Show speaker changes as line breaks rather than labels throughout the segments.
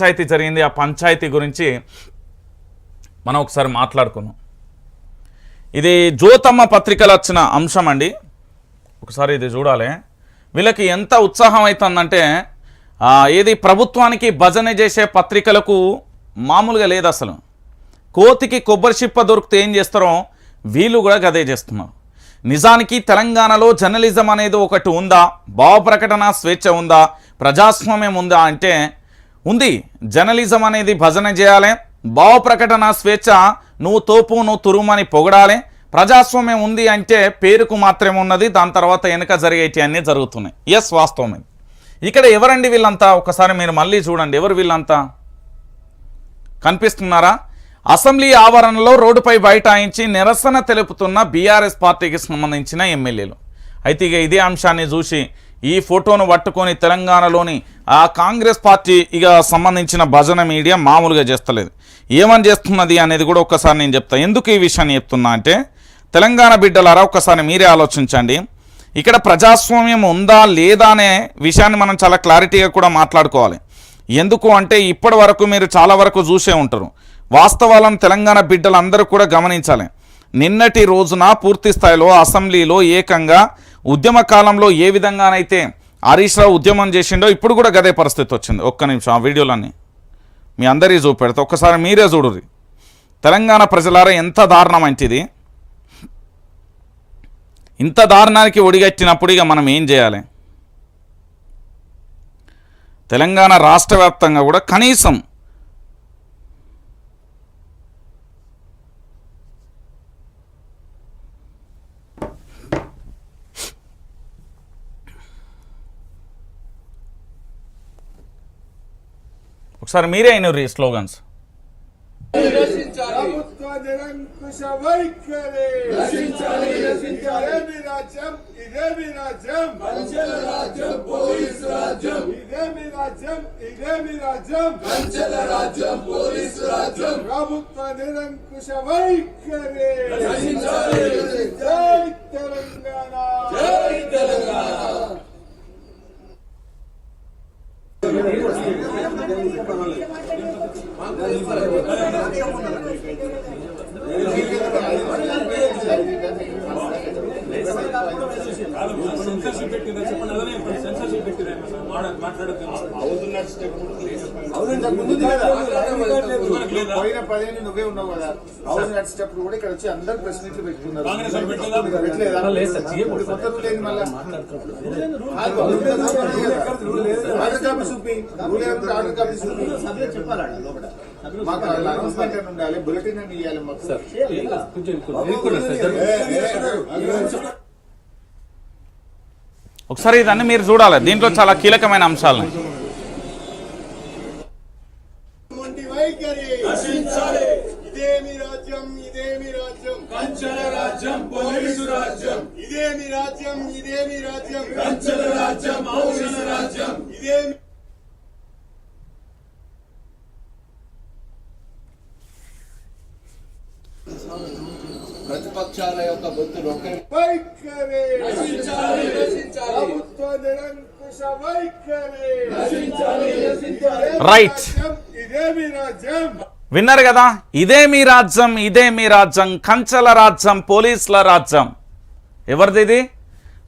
పంచాయతీ జరిగింది. ఆ పంచాయతీ గురించి మనం ఒకసారి మాట్లాడుకున్నాం ఇది జ్యోతమ్మ పత్రికలు వచ్చిన అంశం అండి. ఒకసారి ఇది చూడాలి. వీళ్ళకి ఎంత ఉత్సాహం అవుతుందంటే ఏది ప్రభుత్వానికి భజన చేసే పత్రికలకు మామూలుగా లేదు అసలు. కోతికి కొబ్బరి చిప్ప దొరికితే ఏం చేస్తారో వీళ్ళు కూడా గదే చేస్తున్నారు. నిజానికి తెలంగాణలో జర్నలిజం అనేది ఒకటి ఉందా? భావ ప్రకటన స్వేచ్ఛ ఉందా? ప్రజాస్వామ్యం ఉందా అంటే ఉంది. జర్నలిజం అనేది భజన చేయాలి. భావ ప్రకటన స్వేచ్ఛ నువ్వు తోపు నువ్వు తురుమని పొగడాలి. ప్రజాస్వామ్యం ఉంది అంటే పేరుకు మాత్రమే ఉన్నది దాని తర్వాత వెనుక జరిగేటి అన్నీ జరుగుతున్నాయి. ఎస్ వాస్తవమే ఇక్కడ ఎవరండి వీళ్ళంతా? ఒకసారి మీరు మళ్ళీ చూడండి. ఎవరు వీళ్ళంతా? కనిపిస్తున్నారా? అసెంబ్లీ ఆవరణలో రోడ్డుపై బైఠాయించి నిరసన తెలుపుతున్న బీఆర్ఎస్ పార్టీకి సంబంధించిన ఎమ్మెల్యేలు. అయితే ఇక ఇదే అంశాన్ని చూసి ఈ ఫోటోను పట్టుకొని తెలంగాణలోని ఆ కాంగ్రెస్ పార్టీ ఇక సంబంధించిన భజన మీడియా మామూలుగా చేస్తలేదు. ఏమని చేస్తున్నది అనేది కూడా ఒక్కసారి నేను చెప్తాను ఎందుకు ఈ విషయాన్ని చెప్తున్నా అంటే తెలంగాణ బిడ్డలారా ఒక్కసారి మీరే ఆలోచించండి. ఇక్కడ ప్రజాస్వామ్యం ఉందా లేదా అనే విషయాన్ని మనం చాలా క్లారిటీగా కూడా మాట్లాడుకోవాలి. ఎందుకు అంటే ఇప్పటి వరకు మీరు చాలా వరకు చూసే ఉంటారు. వాస్తవాలను తెలంగాణ బిడ్డలందరూ కూడా గమనించాలి. నిన్నటి రోజున పూర్తి స్థాయిలో అసెంబ్లీలో ఏకంగా ఉద్యమ కాలంలో ఏ విధంగానైతే హరీష్ రావు ఉద్యమం చేసిండో ఇప్పుడు కూడా గదే పరిస్థితి వచ్చింది. ఒక్క నిమిషం ఆ వీడియోలన్నీ మీ అందరి చూపెడతా. ఒక్కసారి మీరే చూడుర్రి. తెలంగాణ ప్రజలారా ఎంత దారుణం ఇంత దారుణానికి ఒడిగట్టినప్పుడు ఇక మనం ఏం చేయాలి? తెలంగాణ రాష్ట్ర కూడా కనీసం ఒకసారి మీరే అయినరు ఈ స్లోగన్స్.
ప్రభుత్వ నిరంకుశ వైఖరి. ఇదేమి రాజ్యం? ఇదేమి రాజ్యం?
పంచల రాజ్యం పోలీసు రాజ్యం.
ఇదేమి రాజ్యం? ఇదేమి రాజ్యం?
పంచల రాజ్యం పోలీసు రాజ్యం.
ప్రభుత్వ నిరంకుశ వైఖరి.
రక్షించాలి,
జై తెలంగాణ.
జై తెలంగాణ.
సెన్సర్షిప్ పెట్టిందా చెప్పండి అదే ఇప్పుడు సెన్సర్షిప్ పెట్టిరా మాట్లాడద్దు
పోయిన పదిహేను నువ్వే ఉన్నావు కదా అవును నడిచేటప్పుడు కూడా ఇక్కడ వచ్చి అందరు ప్రెస్ మీట్లు పెట్టుకున్నారు
కాంగ్రెస్ వాళ్ళు పెట్టలేదా?
పెట్టలేదా? ఇప్పుడు కొత్త రూల్ ఏంది మళ్ళా కాదు, రూల్ లేదు కదా. ఆర్డర్ కాపీ చూపి రూల్ ఏముంది ఆర్డర్ కాపీ చూపి మాకు అనౌన్స్మెంట్ అని ఉండాలి బులెటిన్ అని ఇవ్వాలి మాకు
ఒకసారి ఇదన్నీ మీరు చూడాలి దీంట్లో చాలా కీలకమైన అంశాలని
రాజ్యం
పంచల రాజ్యం పోలీసు రాజ్యం.
ఇదేమి రాజ్యం ఇదేమి రాజ్యం.
పంచల రాజ్యం పోలీసు రాజ్యం.
ఇదేమి
ప్రతిపక్షాల యొక్క గొంతు నొక్కని
వైఖరి. ప్రభుత్వ నిరంకుశ వైఖరి.
రైట్
ఇదేమి రాజ్యం.
విన్నారు కదా? ఇదే మీ రాజ్యం ఇదే మీ రాజ్యం కంచెల రాజ్యం పోలీసుల రాజ్యం. ఎవరిది ఇది?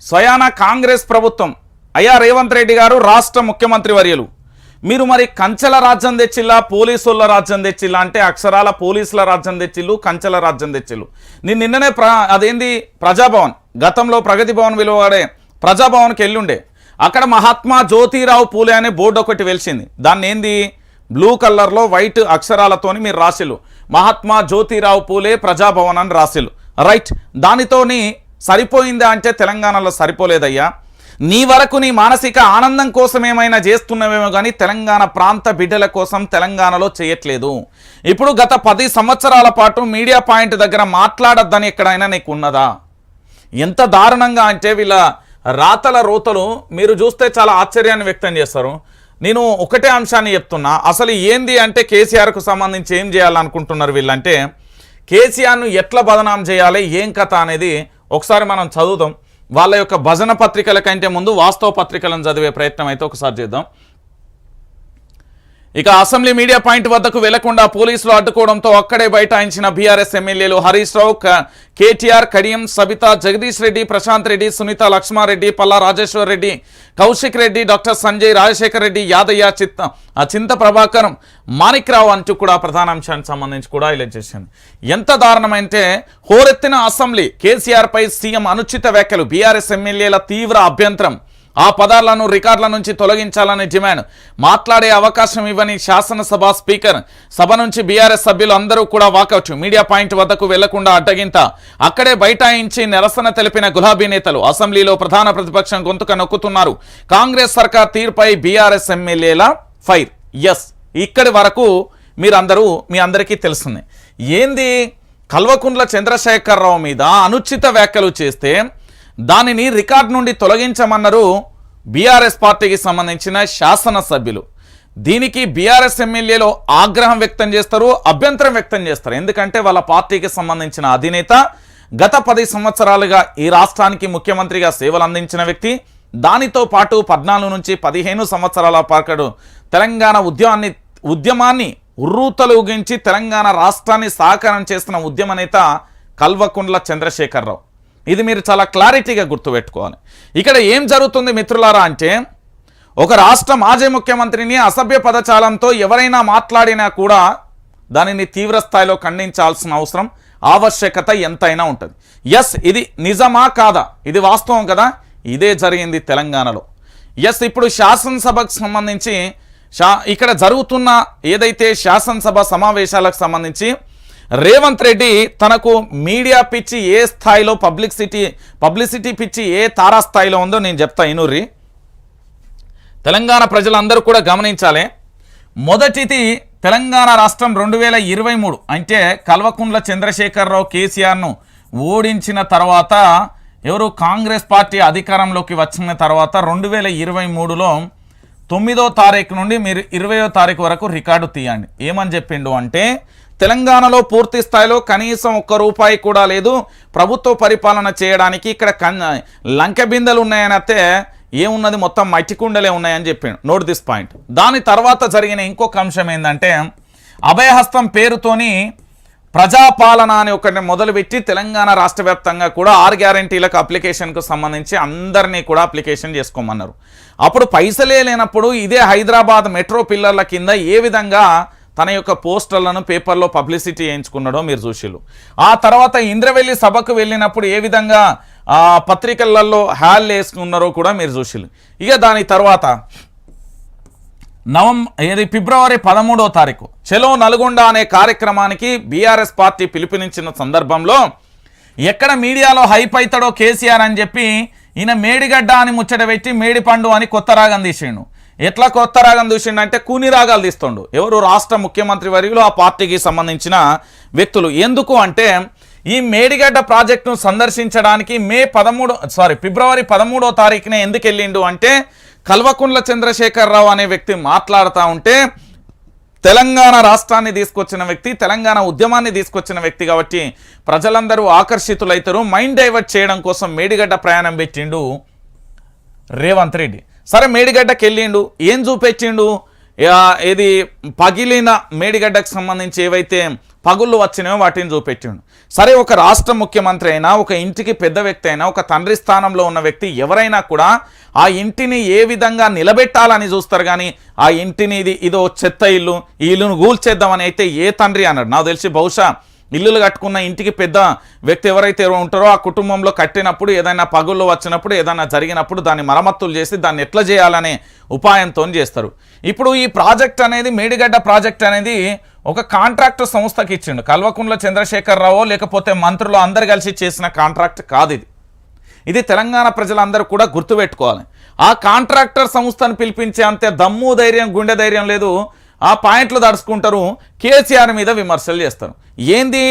స్వయాన కాంగ్రెస్ ప్రభుత్వం. అయ్యా రేవంత్ రెడ్డి గారు రాష్ట్ర ముఖ్యమంత్రి వర్యులు. మీరు మరి కంచెల రాజ్యం తెచ్చిల్లా పోలీసుల రాజ్యం తెచ్చిల్లా? అంటే అక్షరాల పోలీసుల రాజ్యం తెచ్చిల్లు కంచెల రాజ్యం తెచ్చిల్లు. నేను నిన్ననే ప్ర అదేంది? ప్రజాభవన్. గతంలో ప్రగతి భవన్ విలువడే ప్రజాభవన్కి వెళ్ళుండే అక్కడ మహాత్మా జ్యోతిరావు పూలే అనే బోర్డు ఒకటి వెలిసింది. దాన్ని ఏంది బ్లూ కలర్లో వైట్ అక్షరాలతోని మీరు రాసిలు మహాత్మా జ్యోతిరావు పూలే ప్రజాభవన్ అని రాసిలు రైట్ దానితోని సరిపోయిందా అంటే తెలంగాణలో సరిపోలేదయ్యా. నీ వరకు నీ మానసిక ఆనందం కోసం ఏమైనా చేస్తున్నావేమో కానీ తెలంగాణ ప్రాంత బిడ్డల కోసం తెలంగాణలో చేయట్లేదు. ఇప్పుడు గత పది సంవత్సరాల పాటు మీడియా పాయింట్ దగ్గర మాట్లాడొద్దని ఎక్కడైనా నీకు ఉన్నదా ఎంత దారుణంగా అంటే వీళ్ళ రాతల రోతలు మీరు చూస్తే చాలా ఆశ్చర్యాన్ని వ్యక్తం చేస్తారు. నేను ఒకటే అంశాన్ని చెప్తున్నా. అసలు ఏంది అంటే కేసీఆర్కు సంబంధించి ఏం చేయాలనుకుంటున్నారు వీళ్ళంటే కేసీఆర్ను ఎట్లా బదనాం చేయాలి ఏం కథ అనేది ఒకసారి మనం చదువుదాం. వాళ్ళ యొక్క భజన పత్రికల కంటే ముందు వాస్తవ పత్రికలను చదివే ప్రయత్నం అయితే ఒకసారి చేద్దాం. ఇక అసెంబ్లీ మీడియా పాయింట్ వద్దకు వెళ్ళకుండా పోలీసులు అడ్డుకోవడంతో అక్కడే బైఠాయించిన బీఆర్ఎస్ ఎమ్మెల్యేలు హరీష్ రావు కేటీఆర్ కడియం సబిత జగదీష్ రెడ్డి ప్రశాంత్ రెడ్డి సునీత లక్ష్మారెడ్డి పల్లా రాజేశ్వర్ రెడ్డి కౌశిక్ రెడ్డి డాక్టర్ సంజయ్ రాజశేఖర్ రెడ్డి యాదయ్య చిత్త ఆ చింత ప్రభాకర్ మాణిక్రావు అంటూ కూడా ప్రధాన అంశానికి సంబంధించి కూడా ఇలా చేసింది. ఎంత దారుణమైతే హోరెత్తిన అసెంబ్లీ కేసీఆర్ పై సీఎం అనుచిత వ్యాఖ్యలు బీఆర్ఎస్ ఎమ్మెల్యేల తీవ్ర అభ్యంతరం. ఆ పదాలను రికార్డుల నుంచి తొలగించాలని డిమాండ్. మాట్లాడే అవకాశం ఇవ్వని శాసనసభ స్పీకర్ సభ నుంచి బీఆర్ఎస్ సభ్యులు అందరూ కూడా వాకౌట్. మీడియా పాయింట్ వద్దకు వెళ్ళకుండా అడ్డగింత. అక్కడే బైఠాయించి నిరసన తెలిపిన గులాబీ నేతలు అసెంబ్లీలో ప్రధాన ప్రతిపక్షం గొంతుక నొక్కుతున్నారు. కాంగ్రెస్ సర్కార్ తీర్పై బీఆర్ఎస్ ఎమ్మెల్యేల ఫైర్. ఎస్. ఇక్కడి వరకు మీరందరూ మీ అందరికీ తెలుస్తుంది. ఏంది? కల్వకుంట్ల చంద్రశేఖరరావు మీద అనుచిత వ్యాఖ్యలు చేస్తే దానిని రికార్డ్ నుండి తొలగించమన్నారు బీఆర్ఎస్ పార్టీకి సంబంధించిన శాసనసభ్యులు. దీనికి బీఆర్ఎస్ ఎమ్మెల్యేలు ఆగ్రహం వ్యక్తం చేస్తారు అభ్యంతరం వ్యక్తం చేస్తారు. ఎందుకంటే వాళ్ళ పార్టీకి సంబంధించిన అధినేత గత పది సంవత్సరాలుగా ఈ రాష్ట్రానికి ముఖ్యమంత్రిగా సేవలు అందించిన వ్యక్తి. దానితో పాటు పద్నాలుగు నుంచి పదిహేను సంవత్సరాల పాటు తెలంగాణ ఉద్యమాన్ని ఉద్యమాన్ని ఉర్రూతలుగించి తెలంగాణ రాష్ట్రాన్ని సాకారం చేస్తున్న ఉద్యమ నేత కల్వకుండ్ల చంద్రశేఖరరావు. ఇది మీరు చాలా క్లారిటీగా గుర్తుపెట్టుకోవాలి. ఇక్కడ ఏం జరుగుతుంది మిత్రులారా అంటే ఒక రాష్ట్ర మాజీ ముఖ్యమంత్రిని అసభ్య పదచాలంతో ఎవరైనా మాట్లాడినా కూడా దానిని తీవ్ర స్థాయిలో ఖండించాల్సిన అవసరం ఆవశ్యకత ఎంతైనా ఉంటుంది. ఎస్ ఇది నిజమా కాదా? ఇది వాస్తవం కదా? ఇదే జరిగింది తెలంగాణలో. ఎస్ ఇప్పుడు శాసనసభకు సంబంధించి ఇక్కడ జరుగుతున్న ఏదైతే శాసనసభ సమావేశాలకు సంబంధించి రేవంత్ రెడ్డి తనకు మీడియా పిచ్చి ఏ స్థాయిలో పబ్లిసిటీ పబ్లిసిటీ పిచ్చి ఏ తారాస్థాయిలో ఉందో నేను చెప్తా ఇనుర్రి. తెలంగాణ ప్రజలందరూ కూడా గమనించాలి. మొదటిది తెలంగాణ రాష్ట్రం రెండు వేల ఇరవై మూడు. అంటే కల్వకుంట్ల చంద్రశేఖరరావు కేసీఆర్ను ఓడించిన తర్వాత ఎవరు కాంగ్రెస్ పార్టీ అధికారంలోకి వచ్చిన తర్వాత రెండు వేల ఇరవై మూడులో తొమ్మిదో తారీఖు నుండి మీరు ఇరవయో తారీఖు వరకు రికార్డు తీయండి. ఏమని చెప్పిండు అంటే తెలంగాణలో పూర్తి స్థాయిలో కనీసం ఒక్క రూపాయి కూడా లేదు. ప్రభుత్వ పరిపాలన చేయడానికి ఇక్కడ కన్ లంకె బిందెలు ఉన్నాయని అయితే ఏమున్నది? మొత్తం మట్టి కుండలే ఉన్నాయని చెప్పాడు. Note this point. దాని తర్వాత జరిగిన ఇంకొక అంశం ఏంటంటే అభయహస్తం పేరుతోని ప్రజాపాలన అని ఒకటి మొదలుపెట్టి తెలంగాణ రాష్ట్ర వ్యాప్తంగా కూడా ఆరు గ్యారంటీలకు అప్లికేషన్కు సంబంధించి అందరినీ కూడా అప్లికేషన్ చేసుకోమన్నారు. అప్పుడు పైసలే లేనప్పుడు ఇదే హైదరాబాద్ మెట్రో పిల్లర్ల కింద ఏ విధంగా తన యొక్క పోస్టర్లను పేపర్లో పబ్లిసిటీ చేయించుకున్నాడో మీరు చూసిళ్ళు. ఆ తర్వాత ఇంద్రవెల్లి సభకు వెళ్ళినప్పుడు ఏ విధంగా పత్రికలలో హ్యాల్ వేసుకున్నారో కూడా మీరు చూసిళ్ళు. ఇక దాని తర్వాత నవం ఏది ఫిబ్రవరి పదమూడో తారీఖు. చెలో నల్గొండ అనే కార్యక్రమానికి బీఆర్ఎస్ పార్టీ పిలుపునిచ్చిన సందర్భంలో ఎక్కడ మీడియాలో హైప్ అవుతాడో కేసీఆర్ అని చెప్పి ఈయన మేడిగడ్డ అని ముచ్చట పెట్టి మేడిపండు అని కొత్త రాగం తీసిండు. ఎట్లా కొత్త రాగం చూసిండంటే అంటే కూని రాగాలు తీస్తుండు. ఎవరు రాష్ట్ర ముఖ్యమంత్రి వర్యులు ఆ పార్టీకి సంబంధించిన వ్యక్తులు. ఎందుకు అంటే ఈ మేడిగడ్డ ప్రాజెక్టును సందర్శించడానికి మే పదమూడు సారీ ఫిబ్రవరి పదమూడో తారీఖునే ఎందుకు వెళ్ళిండు అంటే కల్వకుండ్ల చంద్రశేఖరరావు అనే వ్యక్తి మాట్లాడుతూ ఉంటే తెలంగాణ రాష్ట్రాన్ని తీసుకొచ్చిన వ్యక్తి తెలంగాణ ఉద్యమాన్ని తీసుకొచ్చిన వ్యక్తి కాబట్టి ప్రజలందరూ ఆకర్షితులైతారు. మైండ్ డైవర్ట్ చేయడం కోసం మేడిగడ్డ ప్రయాణం పెట్టిండు రేవంత్ రెడ్డి. సరే మేడిగడ్డకి వెళ్ళిండు ఏం చూపించిండు ఇది పగిలిన మేడిగడ్డకు సంబంధించి ఏవైతే పగుళ్ళు వచ్చినాయో వాటిని చూపెట్టిండు సరే ఒక రాష్ట్ర ముఖ్యమంత్రి అయినా ఒక ఇంటికి పెద్ద వ్యక్తి అయినా ఒక తండ్రి స్థానంలో ఉన్న వ్యక్తి ఎవరైనా కూడా ఆ ఇంటిని ఏ విధంగా నిలబెట్టాలని చూస్తారు కానీ ఆ ఇంటిని ఇది ఇదో చెత్త ఇల్లు ఈ ఇల్లును గూల్చేద్దామని అయితే ఏ తండ్రి అన్నాడు. నాకు తెలిసి బహుశా ఇల్లులు కట్టుకున్న ఇంటికి పెద్ద వ్యక్తి ఎవరైతే ఉంటారో ఆ కుటుంబంలో కట్టినప్పుడు ఏదైనా పగుళ్ళు వచ్చినప్పుడు ఏదైనా జరిగినప్పుడు దాన్ని మరమ్మతులు చేసి దాన్ని ఎట్లా చేయాలనే ఉపాయంతో చేస్తారు. ఇప్పుడు ఈ ప్రాజెక్ట్ అనేది మేడిగడ్డ ప్రాజెక్ట్ అనేది ఒక కాంట్రాక్ట్ సంస్థకి ఇచ్చిండు. కల్వకుంట్ల చంద్రశేఖరరావు లేకపోతే మంత్రులు అందరు కలిసి చేసిన కాంట్రాక్ట్ కాదు ఇది. ఇది తెలంగాణ ప్రజలందరూ కూడా గుర్తుపెట్టుకోవాలి. ఆ కాంట్రాక్టర్ సంస్థను పిలిపించే అంతే దమ్ము ధైర్యం గుండె ధైర్యం లేదు. ఆ పాయింట్లు దడుచుకుంటారు కేసీఆర్ మీద విమర్శలు చేస్తారు. ఏంది?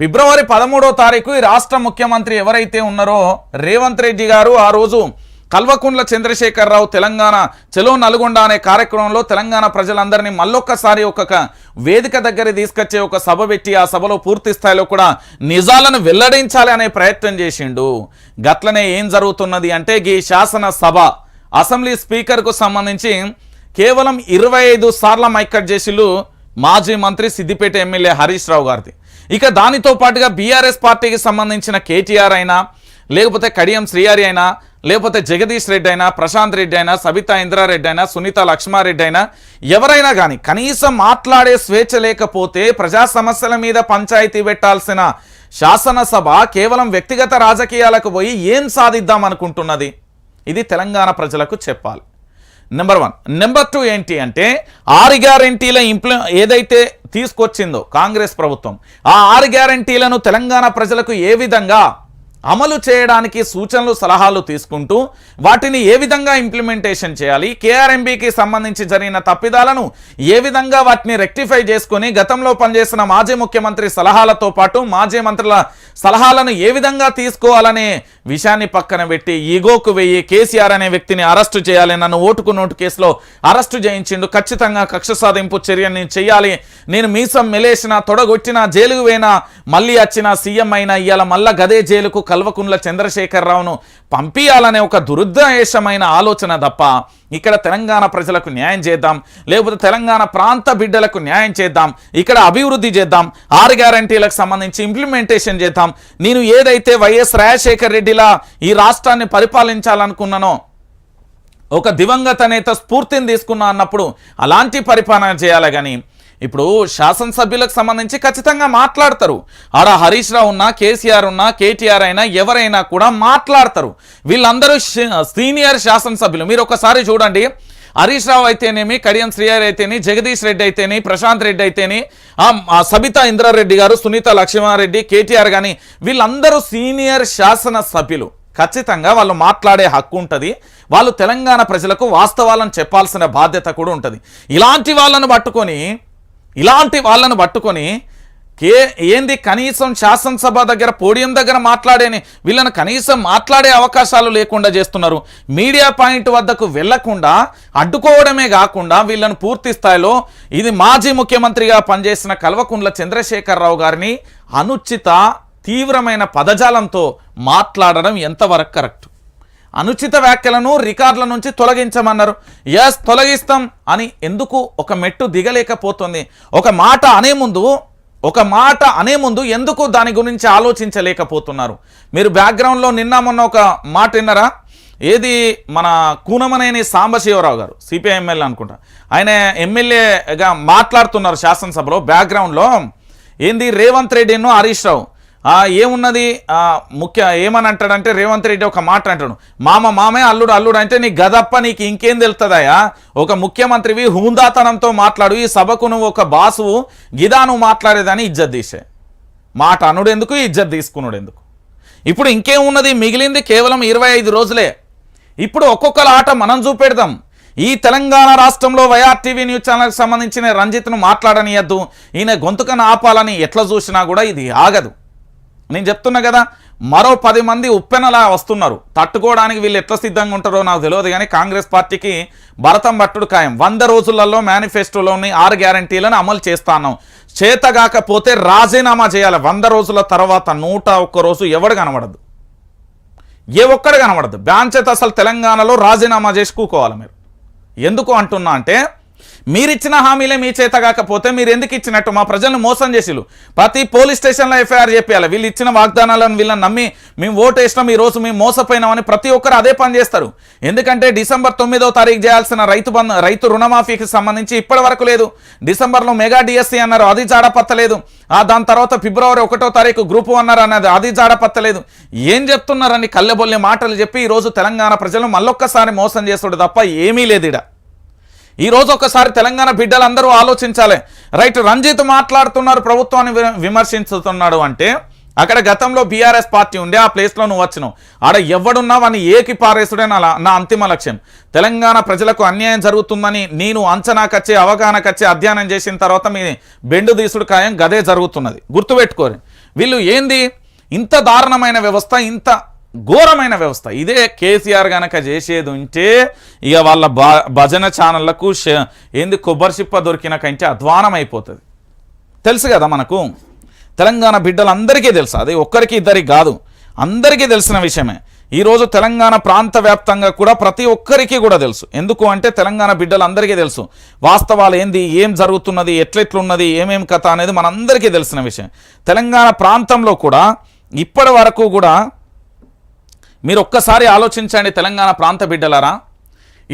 ఫిబ్రవరి పదమూడో తారీఖు ఈ రాష్ట్ర ముఖ్యమంత్రి ఎవరైతే ఉన్నారో రేవంత్ రెడ్డి గారు ఆ రోజు కల్వకుంట్ల చంద్రశేఖరరావు తెలంగాణ చెలో నల్గొండ అనే కార్యక్రమంలో తెలంగాణ ప్రజలందరినీ మళ్ళొక్కసారి ఒక వేదిక దగ్గర తీసుకొచ్చే ఒక సభ పెట్టి ఆ సభలో పూర్తి స్థాయిలో కూడా నిజాలను వెల్లడించాలి అనే ప్రయత్నం చేసిండు. గట్లనే ఏం జరుగుతున్నది అంటే ఈ శాసన సభ అసెంబ్లీ స్పీకర్కు సంబంధించి కేవలం ఇరవై ఐదు సార్ల మైకట్ చేసిళ్ళు మాజీ మంత్రి సిద్దిపేట ఎమ్మెల్యే హరీష్ రావు గారిది. ఇక దానితో పాటుగా బీఆర్ఎస్ పార్టీకి సంబంధించిన కేటీఆర్ అయినా లేకపోతే కడియం శ్రీహరి అయినా లేకపోతే జగదీష్ రెడ్డి అయినా ప్రశాంత్ రెడ్డి అయినా సబితా ఇంద్రారెడ్డి అయినా సునీత లక్ష్మారెడ్డి అయినా ఎవరైనా కానీ కనీసం మాట్లాడే స్వేచ్ఛ లేకపోతే ప్రజా సమస్యల మీద పంచాయతీ పెట్టాల్సిన శాసనసభ కేవలం వ్యక్తిగత రాజకీయాలకు పోయి ఏం సాధిద్దాం అనుకుంటున్నది? ఇది తెలంగాణ ప్రజలకు చెప్పాలి. నెంబర్ వన్ నెంబర్ టూ ఏంటి అంటే ఆరు గ్యారంటీల ఇంప్లి ఏదైతే తీసుకొచ్చిందో కాంగ్రెస్ ప్రభుత్వం ఆ ఆరు గ్యారంటీలను తెలంగాణ ప్రజలకు ఏ విధంగా అమలు చేయడానికి సూచనలు సలహాలు తీసుకుంటూ వాటిని ఏ విధంగా ఇంప్లిమెంటేషన్ చేయాలి కేఆర్ఎంబికి సంబంధించి జరిగిన తప్పిదాలను ఏ విధంగా వాటిని రెక్టిఫై చేసుకొని గతంలో పనిచేసిన మాజీ ముఖ్యమంత్రి సలహాలతో పాటు మాజీ మంత్రుల సలహాలను ఏ విధంగా తీసుకోవాలనే విషయాన్ని పక్కన పెట్టి ఈగోకు వెయ్యి కేసీఆర్ అనే వ్యక్తిని అరెస్టు చేయాలి నన్ను ఓటుకు నోటు కేసులో అరెస్టు చేయించిండు ఖచ్చితంగా కక్ష సాధింపు చర్యని చేయాలి నేను మీసం మెలేసిన తొడగొట్టినా జైలుకు పోయినా మళ్ళీ వచ్చిన సీఎం అయినా ఇవాళ మళ్ళా గదే జైలుకు కల్వకుండ్ల చంద్రశేఖరరావును పంపించాలనే ఒక దురుద్దేశమైన ఆలోచన తప్ప ఇక్కడ తెలంగాణ ప్రజలకు న్యాయం చేద్దాం లేకపోతే తెలంగాణ ప్రాంత బిడ్డలకు న్యాయం చేద్దాం ఇక్కడ అభివృద్ధి చేద్దాం ఆరు గ్యారంటీలకు సంబంధించి ఇంప్లిమెంటేషన్ చేద్దాం. నేను ఏదైతే వైఎస్ రాజశేఖర్ రెడ్డిలా ఈ రాష్ట్రాన్ని పరిపాలించాలనుకున్నానో ఒక దివంగత నేత స్ఫూర్తిని తీసుకున్నా అన్నప్పుడు అలాంటి పరిపాలన చేయాలి కానీ ఇప్పుడు శాసనసభ్యులకు సంబంధించి ఖచ్చితంగా మాట్లాడతారు. ఆడ హరీష్ రావు ఉన్నా కేసీఆర్ ఉన్నా కేటీఆర్ అయినా ఎవరైనా కూడా మాట్లాడతారు. వీళ్ళందరూ సీనియర్ శాసనసభ్యులు. మీరు ఒకసారి చూడండి. హరీష్ రావు అయితేనేమి కడియం శ్రీహరి అయితేని జగదీష్ రెడ్డి అయితేని ప్రశాంత్ రెడ్డి అయితేని సబితా ఇంద్రారెడ్డి గారు సునీత లక్ష్మారెడ్డి కేటీఆర్ కానీ వీళ్ళందరూ సీనియర్ శాసనసభ్యులు. ఖచ్చితంగా వాళ్ళు మాట్లాడే హక్కు ఉంటుంది. వాళ్ళు తెలంగాణ ప్రజలకు వాస్తవాలను చెప్పాల్సిన బాధ్యత కూడా ఉంటుంది. ఇలాంటి వాళ్ళను పట్టుకొని ఇలాంటి వాళ్ళను పట్టుకొని కే ఏంది కనీసం శాసనసభ దగ్గర పోడియం దగ్గర మాట్లాడేని వీళ్ళను కనీసం మాట్లాడే అవకాశాలు లేకుండా చేస్తున్నారు. మీడియా పాయింట్ వద్దకు వెళ్ళకుండా అడ్డుకోవడమే కాకుండా వీళ్ళను పూర్తి స్థాయిలో ఇది మాజీ ముఖ్యమంత్రిగా పనిచేసిన కల్వకుండ్ల చంద్రశేఖరరావు గారిని అనుచిత తీవ్రమైన పదజాలంతో మాట్లాడడం ఎంతవరకు కరెక్ట్? అనుచిత వ్యాఖ్యలను రికార్డుల నుంచి తొలగించమన్నారు. ఎస్ తొలగిస్తాం అని ఎందుకు ఒక మెట్టు దిగలేకపోతుంది? ఒక మాట అనే ముందు ఒక మాట అనే ముందు ఎందుకు దాని గురించి ఆలోచించలేకపోతున్నారు? మీరు బ్యాక్గ్రౌండ్లో నిన్న మొన్న ఒక మాట విన్నారా? ఏది మన కూనమనేని సాంబశివరావు గారు సిపిఐ ఎమ్మెల్యే అనుకుంటా. ఆయన ఎమ్మెల్యేగా మాట్లాడుతున్నారు శాసనసభలో బ్యాక్గ్రౌండ్లో. ఏంది రేవంత్ రెడ్డిను హరీష్ రావు ఏమున్నది? ముఖ్య ఏమని అంటాడంటే రేవంత్ రెడ్డి ఒక మాట అంటాడు. మామ మామే అల్లుడు అల్లుడు అంటే నీ గదప్ప నీకు ఇంకేం తెలుతుందయా ఒక ముఖ్యమంత్రివి హుందాతనంతో మాట్లాడు ఈ సభకు నువ్వు ఒక బాసువు గిదా నువ్వు మాట్లాడేదని ఇజ్జత్ తీసే. మాట అనుడు ఎందుకు ఇజ్జత్ తీసుకున్నాడు ఎందుకు ఇప్పుడు ఇంకేమున్నది? మిగిలింది కేవలం ఇరవై ఐదు రోజులే. ఇప్పుడు ఒక్కొక్కల ఆట మనం చూపెడదాం. ఈ తెలంగాణ రాష్ట్రంలో వైఆర్ టీవీ న్యూస్ ఛానల్కి సంబంధించిన రంజిత్ను మాట్లాడనియద్దు. ఈయన గొంతుకను ఆపాలని ఎట్లా చూసినా కూడా ఇది ఆగదు. నేను చెప్తున్నా కదా మరో పది మంది ఉప్పెనలా వస్తున్నారు. తట్టుకోవడానికి వీళ్ళు ఎట్లా సిద్ధంగా ఉంటారో నాకు తెలియదు కానీ కాంగ్రెస్ పార్టీకి భరతం పట్టుడు ఖాయం. వంద రోజులలో మేనిఫెస్టోలోని ఆరు గ్యారంటీలను అమలు చేస్తాను చేతగాకపోతే రాజీనామా చేయాలి. వంద రోజుల తర్వాత నూట ఒక్క రోజు ఎవడు కనబడదు? ఏ ఒక్కడు కనబడదు. బ్యాన్ చేత అసలు తెలంగాణలో రాజీనామా చేసి కూకోవాలి మీరు. ఎందుకు అంటున్నా అంటే మీరిచ్చిన హామీలే మీ చేత కాకపోతే మీరు ఎందుకు ఇచ్చినట్టు మా ప్రజలను మోసం చేసిలు ప్రతి పోలీస్ స్టేషన్లో ఎఫ్ఐఆర్ చెప్పాలి వీళ్ళు ఇచ్చిన వాగ్దానాలను వీళ్ళని నమ్మి మేము ఓటు వేసినాం ఈ రోజు మేము మోసపోయినామని ప్రతి ఒక్కరు అదే పని చేస్తారు. ఎందుకంటే డిసెంబర్ తొమ్మిదో తారీఖు చేయాల్సిన రైతు బంధు రైతు రుణమాఫీకి సంబంధించి ఇప్పటి వరకు లేదు. డిసెంబర్లో మెగా డిఎస్సీ అన్నారు అది జాడపత్తలేదు. ఆ దాని తర్వాత ఫిబ్రవరి ఒకటో తారీఖు గ్రూప్ అన్నారు అన్నది అది జాడపత్తలేదు. ఏం చెప్తున్నారని కళ్ళబొల్లి మాటలు చెప్పి ఈరోజు తెలంగాణ ప్రజలు మళ్ళొక్కసారి మోసం చేస్తాడు తప్ప ఏమీ లేదు ఈరోజు ఒకసారి తెలంగాణ బిడ్డలందరూ ఆలోచించాలి. రైట్ రంజిత్ మాట్లాడుతున్నారు ప్రభుత్వాన్ని విమర్శించుతున్నాడు అంటే అక్కడ గతంలో బీఆర్ఎస్ పార్టీ ఉండే ఆ ప్లేస్లో నువ్వు వచ్చినావు. ఆడ ఎవడున్నా వాడిని ఏకి పారేసుడే నా నా అంతిమ లక్ష్యం. తెలంగాణ ప్రజలకు అన్యాయం జరుగుతుందని నేను అంచనాకచ్చే అవగాహనకచ్చే అధ్యయనం చేసిన తర్వాత మీ బెండు తీసుడు ఖాయం గదే జరుగుతున్నది. గుర్తుపెట్టుకోరు. వీళ్ళు ఏంది? ఇంత దారుణమైన వ్యవస్థ ఇంత ఘోరమైన వ్యవస్థ. ఇదే కేసీఆర్ గనక చేసేది ఉంటే ఇక వాళ్ళ భ- భజన ఛానళ్ళకు ఏంది కొబ్బరి చిప్ప దొరికిన కంటే అధ్వానం అయిపోతుంది. తెలుసు కదా మనకు? తెలంగాణ బిడ్డలందరికీ తెలుసు. అది ఒక్కరికి ఇద్దరికి కాదు. అందరికీ తెలిసిన విషయమే. ఈరోజు తెలంగాణ ప్రాంత వ్యాప్తంగా కూడా ప్రతి ఒక్కరికి కూడా తెలుసు. ఎందుకు అంటే తెలంగాణ బిడ్డలందరికీ తెలుసు. వాస్తవాలు ఏంది? ఏం జరుగుతున్నది? ఎట్లెట్లున్నది? ఏమేం కథ అనేది మనందరికీ తెలిసిన విషయం. తెలంగాణ ప్రాంతంలో కూడా ఇప్పటి వరకు కూడా మీరు ఒక్కసారి ఆలోచించండి తెలంగాణ ప్రాంత బిడ్డలారా.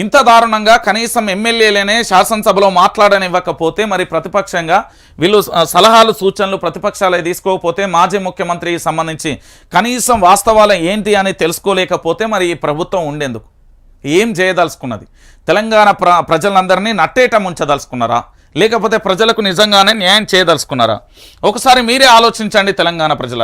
ఇంత దారుణంగా కనీసం ఎమ్మెల్యేలనే శాసనసభలో మాట్లాడనివ్వకపోతే మరి ప్రతిపక్షంగా వీళ్ళు సలహాలు సూచనలు ప్రతిపక్షాలే తీసుకోకపోతే మాజీ ముఖ్యమంత్రికి సంబంధించి కనీసం వాస్తవాలు ఏంటి అని తెలుసుకోలేకపోతే మరి ఈ ప్రభుత్వం ఉండేందుకు? ఏం చేయదలుచుకున్నది? తెలంగాణ ప్ర ప్రజలందరినీ నట్టేట ముంచదలుచుకున్నారా? లేకపోతే ప్రజలకు నిజంగానే న్యాయం చేయదలుచుకున్నారా? ఒకసారి మీరే ఆలోచించండి తెలంగాణ ప్రజల